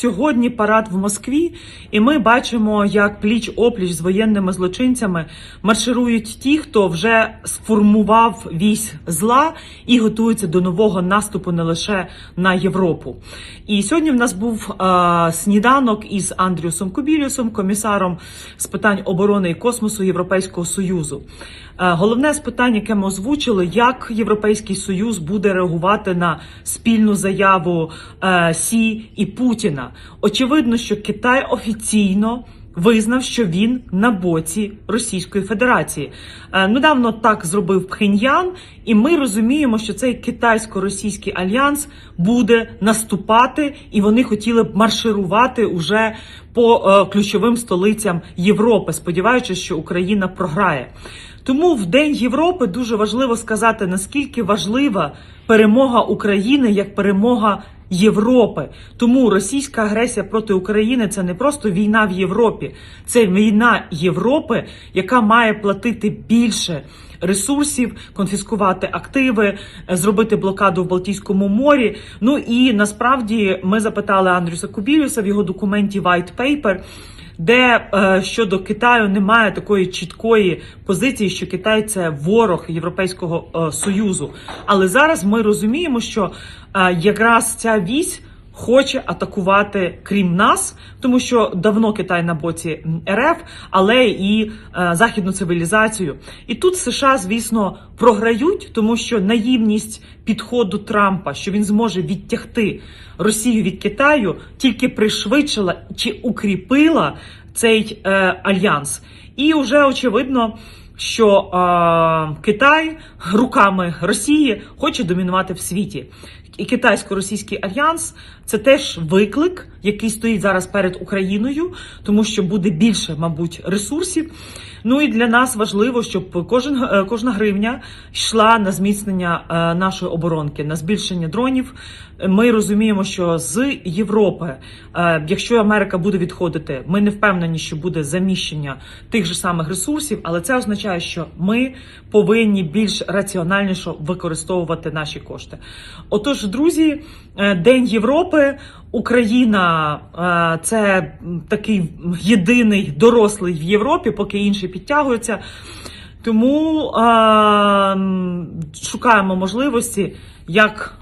сьогодні парад в Москві, і ми бачимо, як пліч опліч з воєнними злочинцями марширують ті, хто вже сформував вісь зла і готується до нового наступу не лише на Європу. І сьогодні в нас був е, сніданок із Андрюсом Кубілюсом, комісаром з питань оборони і космосу Європейського союзу. Е, Головне з питань, яке ми озвучили, як Європейський Союз буде реагувати на спільну заяву е, Сі і Путіна. Очевидно, що Китай офіційно. Визнав, що він на боці Російської Федерації. Е, Недавно так зробив Пхеньян, і ми розуміємо, що цей китайсько-російський альянс буде наступати, і вони хотіли б марширувати уже по е, ключовим столицям Європи, сподіваючись, що Україна програє. Тому в День Європи дуже важливо сказати, наскільки важлива перемога України як перемога Європи. Тому російська агресія проти України це не просто війна в Європі, це війна Європи, яка має платити більше ресурсів, конфіскувати активи, е, зробити блокаду в Балтійському морі. Ну і насправді ми запитали Андрюса Кубілюса в його документі White Paper, де е, щодо Китаю немає такої чіткої позиції, що Китай це ворог Європейського е, союзу. Але зараз ми розуміємо, що е, якраз ця вісь. Хоче атакувати крім нас, тому що давно Китай на боці РФ, але і е, західну цивілізацію. І тут США, звісно, програють, тому що наївність підходу Трампа, що він зможе відтягти Росію від Китаю, тільки пришвидшила чи укріпила цей е, альянс. І вже очевидно. Що е, Китай руками Росії хоче домінувати в світі, і китайсько-російський альянс це теж виклик, який стоїть зараз перед Україною, тому що буде більше, мабуть, ресурсів. Ну і для нас важливо, щоб кожен е, кожна гривня йшла на зміцнення е, нашої оборонки, на збільшення дронів. Ми розуміємо, що з Європи, е, якщо Америка буде відходити, ми не впевнені, що буде заміщення тих же самих ресурсів, але це означає, що ми повинні більш раціональніше використовувати наші кошти. Отож, друзі, е, День Європи. Україна е, це такий єдиний дорослий в Європі, поки інші підтягуються. Тому е, шукаємо можливості, як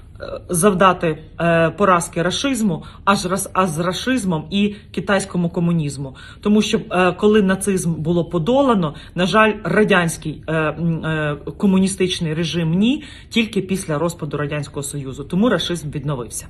завдати е, поразки рашизму, аж раз а з рашизмом і китайському комунізму. Тому що е, коли нацизм було подолано, на жаль, радянський е, комуністичний режим ні, тільки після розпаду радянського союзу. Тому рашизм відновився.